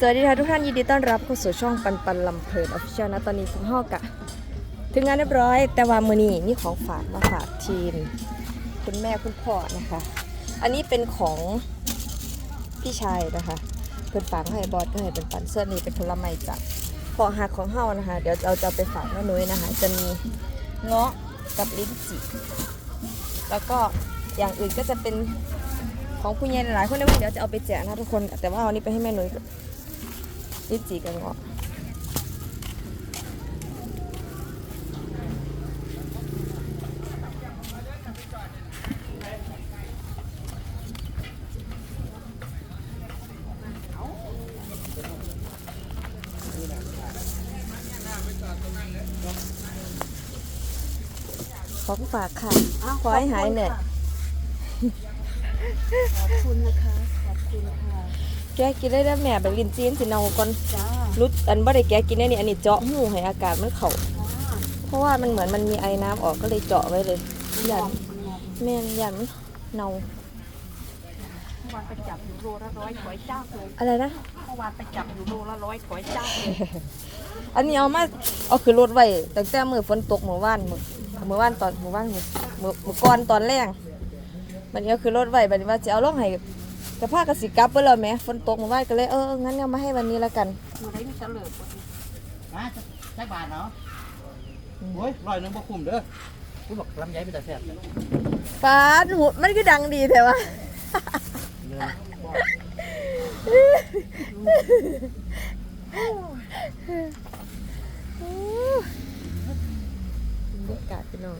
สวัสดีค่ะทุกท่านยินดีต้อนรับเข้าสู่ช่องปันปันลำเพลินออฟฟิเชียลนะตอนนี้พวกเฮากะถึงงานเรียบร้อย แต่ว่ามือนี้มีของฝากมาฝากทีม คุณแม่คุณพ่อนะคะ อันนี้เป็นของพี่ชายนะคะเพิ่นฝากให้บอสก็ให้เป็นปันเส่วนนี้เป็นผลไม้จากพอหักของเฮานะคะ เดี๋ยวเราจะไปฝากแม่นุ้ยนะคะ จะมีเงาะกับลิ้นจี่แล้วก็อย่างอื่นก็จะเป็นของผู้ใหญ่หลายคนในวันเดี๋ยวจะเอาไปแจกนะทุกคน แต่ว่าอันนี้ไปให้แม่นุ้ย ลิ้นจี่กับเงาะของฝากค่ะ ขอให้หายเหนื่อยขอบคุณนะคะขอบคุณค่ะ แกกินได้แล้วแม่แบบลิ้นจีนสิเนาก่อนจ้ารุดอันบ่ได้แกกินได้นี่อันนี้เจาะหูให้อากาศมันเข้าเพราะว่ามันเหมือนมันมีไอ้น้ำออกก็เลยเจาะไว้เลยยันแม่นยันมันเนาเมื่อวานไปจับอยู่โลละร้อยถอยจ้ากเลยอะไรนะ เมื่อวานไปจับอยู่โลละร้อยถอยจ้ากเลยอันนี้เอามาเอาคือรถไว้ตั้งแต่มื้อฝนตกเมื่อวานมื้อเมื่อวานตอนเมื่อวานมื้อมื้อมื้อก่อนตอนแรงบัดนี้เอาคือรถไว้บัดนี้ว่าจะเอาลงให้ กระพากระสิกลับเบิ่แล้วแหมฝนตกเมื่อวานก็เลยเออเอองั้นเอามาให้วันนี้แล้วกันเมื่อไรมีเฉลิมวันนี้มาจักบาทเนาะโอ้ยร้อยหนึงบ่คุ้มเด้อกูบอกลำไยเป็นตาแซ่บเลยฟาดหูมันก็ดังดีแต่ว่าเนื้อบรรยากาศพี่น้อง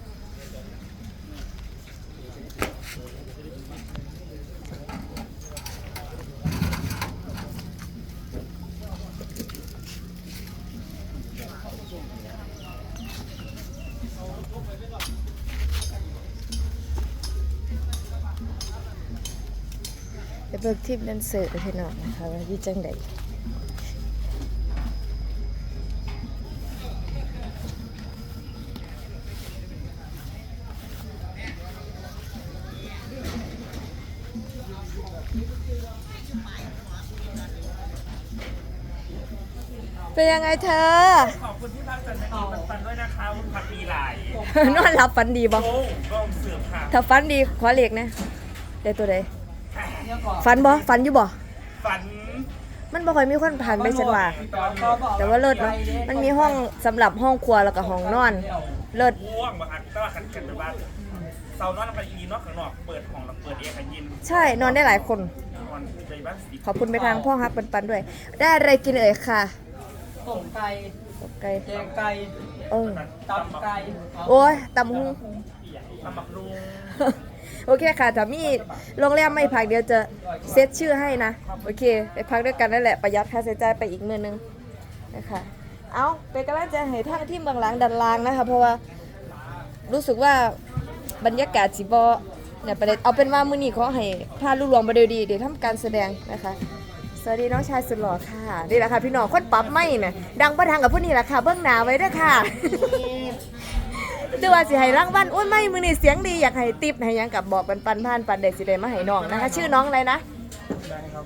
บิกทีมแดนเซอร์พี่น้องนะคะว่าอยู่จังใดเป็นยังไงเธอ ขอบคุณที่พักจันทร์ดีปันๆด้วยนะคะคุณพักมีหลายนอนหลับฝันดีบ่โอ้กล้องเสื่อมค่ะถ้าฝันดีขอเรียกนะได้ตัวใด ฝันบ่ฝันอยู่บ่ฝันมันบ่ค่อยมีคนผ่านไปฉันว่า แต่ว่าเลิศเนาะมันมีห้องสำหรับห้องครัวแล้วก็ห้องนอน เลิศง่วงมาอักแต่ว่าขันกันไปบ้านเสานอนกันอีนอกข้างนอกเปิดห้องแล้วเปิดเองกันยินใช่นอนได้หลายคน นอนใจบ้านสีขอบคุณไปทางพ่อฮักปันปันด้วย ได้อะไรกินเอ่ยค่ะต้มไก่ตกไก่แกงไก่เออตับไก่โอ้ยตำหุงตำบักรุง โอเคค่ะถ้ามีโรงแรมไม่พักเดี๋ยวจะเซตชื่อให้นะ โอเค ไปพักด้วยกันนั่นแหละประหยัดค่าใช้จ่ายไปอีกเมื่อนึงนะคะเอาเป็นกำลังใจให้ทางที่เมืองหลังดันลางนะคะ เพราะว่ารู้สึกว่าบรรยากาศสิบอเนี่ยประเด็นเอาเป็นว่ามือนี้ขอให้พาลูกหลวงมาเดียวดีเดี๋ยวทำการแสดงนะคะสวัสดีน้องชายสุดหล่อค่ะนี่แหละค่ะพี่น้องคนปรับไม่เนี่ยดังประทังกับผู้นี้แหละค่ะ เบื้องหน้าไว้ด้วยค่ะ คือว่าสิให้รางวัลอุ้ยไม่มือนี่เสียงดีอยากให้ติปให้หยังกับบอกปันปันผ่านปันเด็กสิได้มาให้น้องนะคะ ชื่อน้องอะไรนะ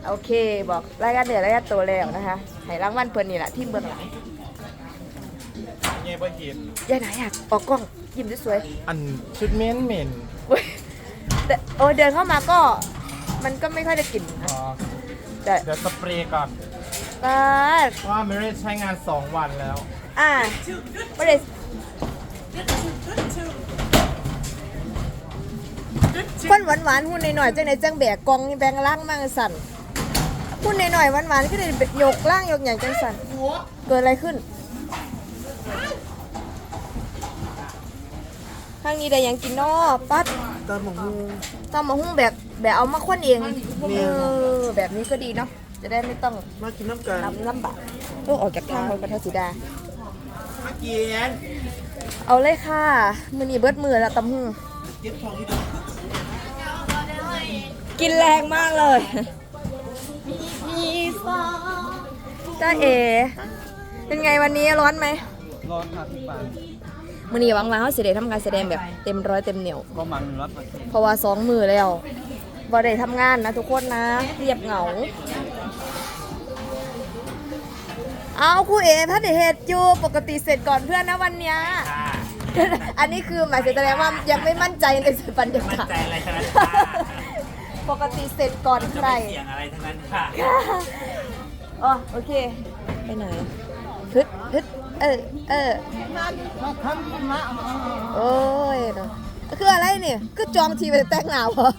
โอเค บอกรายการเหนือรายการโตแล้วนะคะให้รางวัลเพิ่นนี่แหละที่เบื้องหลังเงี้ยบ่เห็นยายไหนอยากออกกล้องยิ้มสวยอันชุดเม้นเหม็นๆอุ๊ยแต่โอ้เดินเข้ามาก็มันก็ไม่ค่อยได้กลิ่นนะอ๋อแต่เดี๋ยวสเปรย์ก่อนป้าดเพราะว่าไม่ได้ใช้งาน 2 วันแล้ว อ่าไม่ได้ คนหวานหวานๆหุ่นหน่อยๆจังไหนจังแบกกองนี่แบงล่างมากสั่นหุ่นหน่อยๆหวานหวานๆก็เลยยกล่างยกอย่างจังสั่นเกิดอะไรขึ้นข้างนี้ได้หยังกินนอปัดตอนหมงูตำมะหุ่งแบบแบบเอามาค้นเองเออแบบนี้ก็ดีเนาะจะได้ไม่ต้องมากินน้ำกันน้ำลำบากเพื่อออกจากทางคนปัทสีดามากิน เอาเลยค่ะมือนี้เบิดมือแล้วตำหุ่งเก็บของที่ดูกินแรงมากเลยจ้าเอ เป็นไงวันนี้ร้อนไหมร้อนค่ะพี่ปานมือนี้หวังว่าเขาสิได้ทำการแสดงแบบเต็มร้อยเต็มเหนียวก็มันร้อนเปอร์เซ็นต์เพราะว่าสองมือแล้วบ่ได้ทำงานนะทุกคนนะเรียบเหงา เอาครูเอพัดเหตุอยู่ปกติเสร็จก่อนเพื่อนนะวันเนี้ยค่ะอันนี้คือหมายถึงแสดงว่ายังไม่มั่นใจในสปัญญามั่นกาศใจอะไรทั้งนั้นค่ะปกติเสร็จก่อนจะใครไม่เสี่ยงอะไรทั้งนั้นค่ะอ๋อโอเคไปไหนฮึดฮึดเออเออมาทำขึ้นมาเอาเอาเอาโอ้ยเนาะคืออะไรเนี่ยคือจองทีไปแต่งหนาวเหรอ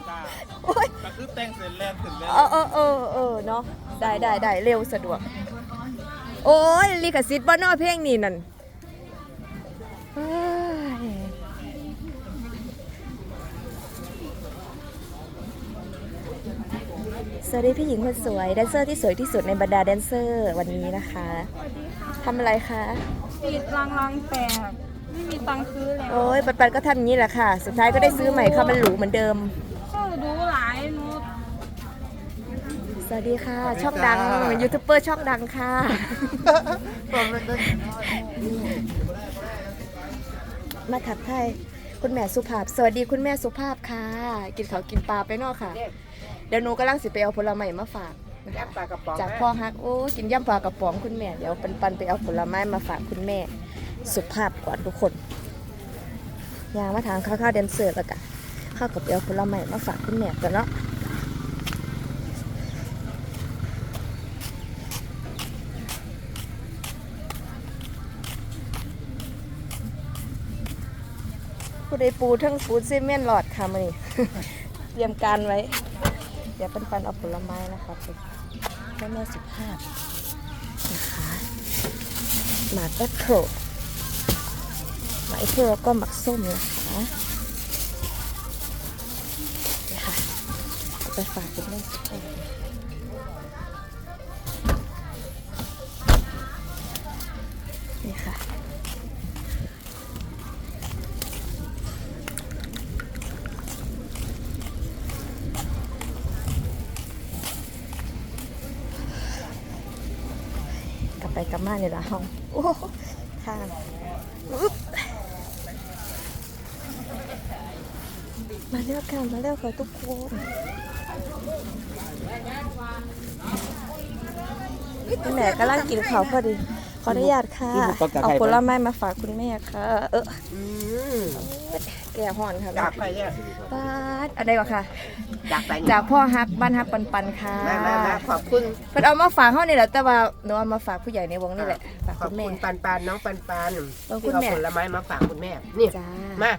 โอ้ยก็คือแต่งเสร็จแล้วถึงแล้วเออเออเออเออเนาะได้ได้ได้เร็วสะดวก โอ้ยลิขสิทธิ์บ้านนอกเพลงนี่นั่นเอ้ยสวัสดีพี่หญิงคนสวยแดนเซอร์ที่สวยที่สุดในบรรดาแดนเซอร์วันนี้นะคะทำอะไรคะปิดรังรังแตกไม่มีตังค์ซื้อแล้ว โอ้ยปันปันก็ทำอย่างนี้แหละค่ะ สุดท้ายก็ได้ซื้อใหม่ค่ะมันหรูเหมือนเดิม เข้าดูหลายหนู สวัสดีค่ะ ช่องดังยูทูบเบอร์ช่องดังค่ะมาถักไทายคุณแม่สุภาพ สวัสดีคุณแม่สุภาพค่ะ กินข้าวกินปลาไปเนอกค่ะ เดี๋ยวหนูกำลังสิไปเอาผลไม้มาฝากนะคะย่ำปลากระป๋องจากพ่อฮักโอ้กินย่ำปลากระป๋องคุณแม่เดี๋ยวปันปันไปเอาผลไม้มาฝากคุณแม่ สุภาพก่อนทุกคนยางมาทางข้าวข้าวๆแดนเซอร์แล้วกันข้าวกับไปเอาผลไม้มาฝากคุณแม่กันเนาะ ผู้ใดปูทั้งฟูดซีเมนต์หลอดค่ะมานี่ เตรียมการไว้ เดี๋ยวปันปันเอาผลไม้นะคะไปให้แม่สุภาพนะคะหมากแอปเปิลหมากแอปเปิลแล้วก็หมักส้มนะคะนี่ค่ะเอาไปฝากคุณแม่สุภา กลับไปกับมาเนี่ยละห้องโอ้ค่ะอึ๊บมาเร็วกันมาเร็วค่ะทุกคนนี่แม่กำลังกินข้าวพอดี ขออนุญาตค่ะ เอาผลไม้มาฝากคุณแม่ค่ะ เอออืมแก่ห่อนค่ะจากไปเนี่ยป้าดอะไรก่อนค่ะ จากไปจากพ่อฮักบ้านฮักปันปันค่ะมามามาขอบคุณเพิ่นเอามาฝากเขานี่แหละแต่ว่าหนูเอามาฝากผู้ใหญ่ในวงนี่แหละฝากขอคุบณแม่คุณปันปันน้องปันปันเออคุที่ณเอาแม่ผลไม้มาฝากคุณแม่นี่จ้ามา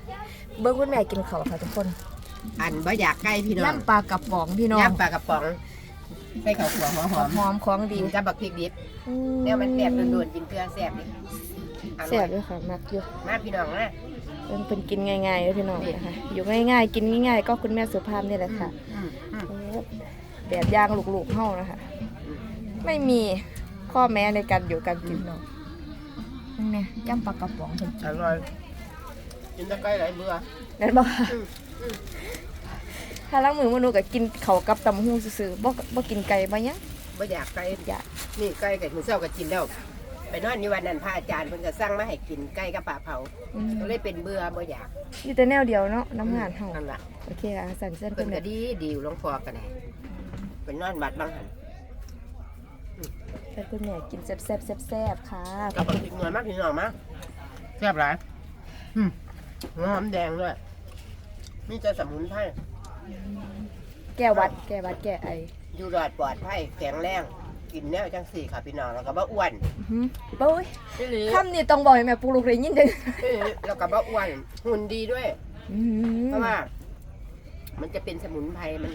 เบิ้งคุณแม่กินข้าวค่ะทุกคน อันบ่อยากใกล้พี่น้องย่ำปลากระป๋องพี่น้องย่ำปลากระป๋อง ใส่ข้าวขัวหอมหอมหอมของดีดีกับบักพริกดิบอืเนี่ยมันแสบโดนๆกินเกลือแสบดิอร่แซ่อบยด้วยค่ะมักอยู่มาพี่น้องนะเพิ่นเป็นกินง่ายๆเลยพี่น้องนะคะอยู่ง่ายๆ กินง่ายๆ ก็คุณแม่สุภาพนี่แหละค่ะอืมอืมโอ้แบบอย่างลูกๆเฮานะคะ ไม่มีข้อแม้ในการอยู่การกินเนาะนั่นไงย่ำปลากระป๋องเพิ่นอร่อยกินตะไคร้ไหลเบื่อนั่นบ่อืมอืม ถ้าล้างมือมนุษย์ก็กินข้าวกับตำหูซื่อๆบ่บ่กินไก่บ่หยังบ่อยากไก่อยากนี่ไก่กับมื้อเช้าก็กินแล้ว ไปนอนอยู่วันนั้นพระอาจารย์เพิ่นก็สั่งมาให้กินไก่กับปลาเผา อืมก็เลยเป็นเบื่อบ่อยากมีแต่แนวเดียวเนาะน้ำงานเฮานั่นล่ะโอเคอะสั่นเส้นเพิ่เพิ่นนก็แบบดีดีอยู่หลวงพ่อกันแหน่ไปนอนวัดบางหันแต่คุณแม่กินแซ่บๆแซ่บๆค่ะกับบักพริกหน่อยมากพี่น้องมาแซ่บหลายอืมหอมแดงด้วยนี่จะสมุนไพร แก้หวัด แก้หวัด แก้ไออยู่รอดปลอดภัยแข็งแรงกินแนวจังสี่ค่ะพี่น้องแล้วก็บ่อ้วนอื้อหือโอ้ยอีหลีคำนี้ต้องบอกให้แม่ปลุกลูกเลยยินเด้ออีหลีแล้วก็บ่อ้วนหุ่นดีด้วย อืมเพราะว่า มันจะเป็นสมุนไพรมัน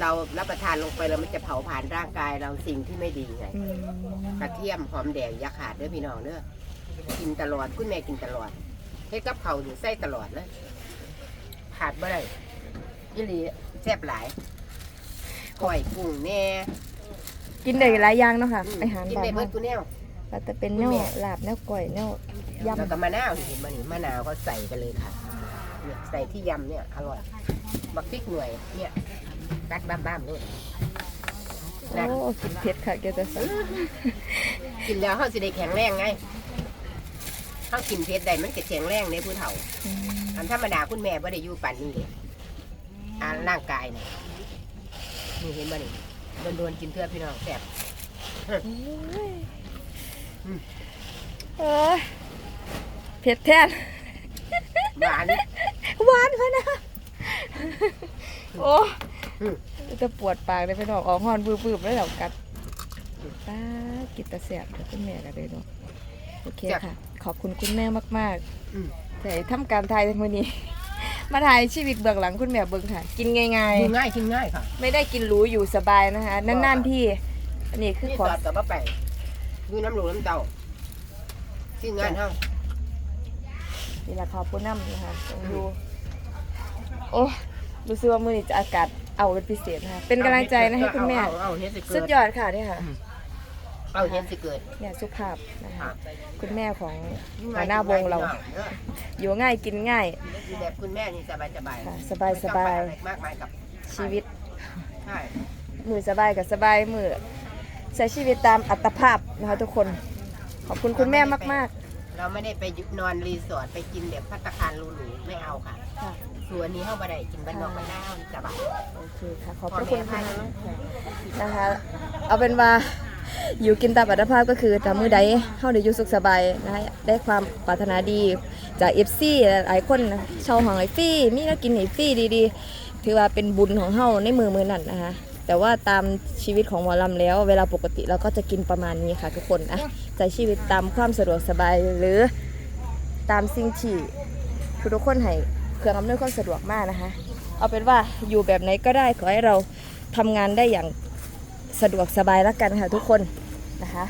เรารับประทานลงไปแล้วมันจะเผาผลาญร่างกายเราสิ่งที่ไม่ดีไง อืมกระเทียมหอมแดงอยาขาดเด้อพี่น้องเด้อกินตลอดคุณแม่กินตลอดเฮ็ดกับเขาวนี่ใส่ตลอดเลยขาดบ่ได้ ยี่หลีแซ่บหลายก้อยกุ้งแน่กินได้หลายอย่างเนาะค่ะอืมอาหารกินบ้านได้เบิเฮาดกูแนวแล้วแต่เป็นแนวลาบแนวก้อยแนวแล้วยำก็มะนาวนี่เห็นมันมะนาวเขาใส่กันเลยค่ะเนี่ยใส่ที่ยำเนี่ยอร่อยบักพริกหน่วยเนี่ยกัดบ้ามๆด้วยนั่นโอ้กินเผ็ดค่ะแกจะสั่นกินแล้วเขาสิได้แข็งแรงไงเขากินเผ็ดได้มันจะแข็งแรงในผู้เฒ่าอืมอันธรรมดาคุณแม่บ่ได้อยู่ป่านนี้เลย อ่านร่างกายนี่นี่เห็นบ่นี่โดนๆกินเพื่อพี่น้องแซ่บโอ้ยอืมเออเผ็ดแท้นหวานหวานพะนะโอ้อืมจะปวดปากเลยไปนอกออกหอนบืบๆแล้วเดี๋ยวกัดตากินตาแสบเดี๋ยวคุณแม่กันเลยเนาะโอเคค่ะ ขอบคุณคุณแม่มากอืมๆแต่ทำการถ่ายในวันนี้ มาถ่ายชีวิตเบื้องหลังคุณแม่เบิ่งค่ะ กินง่ายดูง่ายกินง่ายค่ะๆ ไม่ได้กินหรูอยู่สบายนะคะนานๆที่ อันนี้คือนี่ขสออดกับว่าไปดูน้ำหลวงน้ำเต้าที่งานเฮานี่แหละขอบคุณน้ำนะคะต้องดูโอ้รู้สึกว่ามือนี้จะอากาศเอาเป็นพิเศษนะคะเป็นกำลังใจนะให้คุณแม่ เอาเอาเอาเฮ็ดสิเกิสุดยอดค่ะเนี่ยค่ะ เอาเฮ็ดสิเกิด เนี่ยสุภาพนะคะค่ะคุณแม่ของหัวหน้าวงเรา อยู่ง่ายกินง่ายอยู่แบบคุณแม่นี่สบายสบายค่ะสบายสบายมากมายกับชีวิตใช่มือสบายกับสบายมือใช้ชีวิตตามอัตภาพนะคะทุกคนขอบคุณคุณแม่มากเราไม่ได้ไปยุนอนรีสอร์ทไปกินแบบพัตตาคารหรูๆไม่เอาค่ะๆค่ะส่วนนี้เฮาบ่ได้กินบ้านนอกบ้านนาเฮาสบายโอเคค่ะขอบพ่อพระคุแม่ณพาค่ะเนาะนะคะ เอาเป็นว่า อยู่กินตามอัตภาพก็คือถ้ามือใดเฮาได้อยู่สุขสบายนะคะได้ความปรารถนาดีจาก FC หลายคนชาวหองไอฟี่มีแล้วกินไอฟี่ดีๆ ถือว่าเป็นบุญของเฮาในมือมือนั่นนะคะแต่ว่าตามชีวิตของหมอลำแล้ว เวลาปกติเราก็จะกินประมาณนี้ค่ะทุกคนนะใช้ชีวิตตามความสะดวกสบายหรือตามสิ่งที่ทุกคนให้เครื่องอำนวยความสะดวกมากนะคะ เอาเป็นว่าอยู่แบบไหนก็ได้ขอให้เราทำงานได้อย่าง สะดวกสบายแล้วกันค่ะทุกคนนะคะ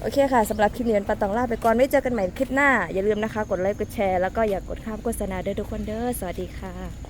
โอเคค่ะสำหรับคลิปนี้ปาตองลาไปก่อนไว้เจอกันใหม่คลิปหน้า อย่าลืมนะคะ กดไลค์กดแชร์แล้วก็อย่ากกดข้ามโฆษณาเด้อทุกคนเด้อสวัสดีค่ะ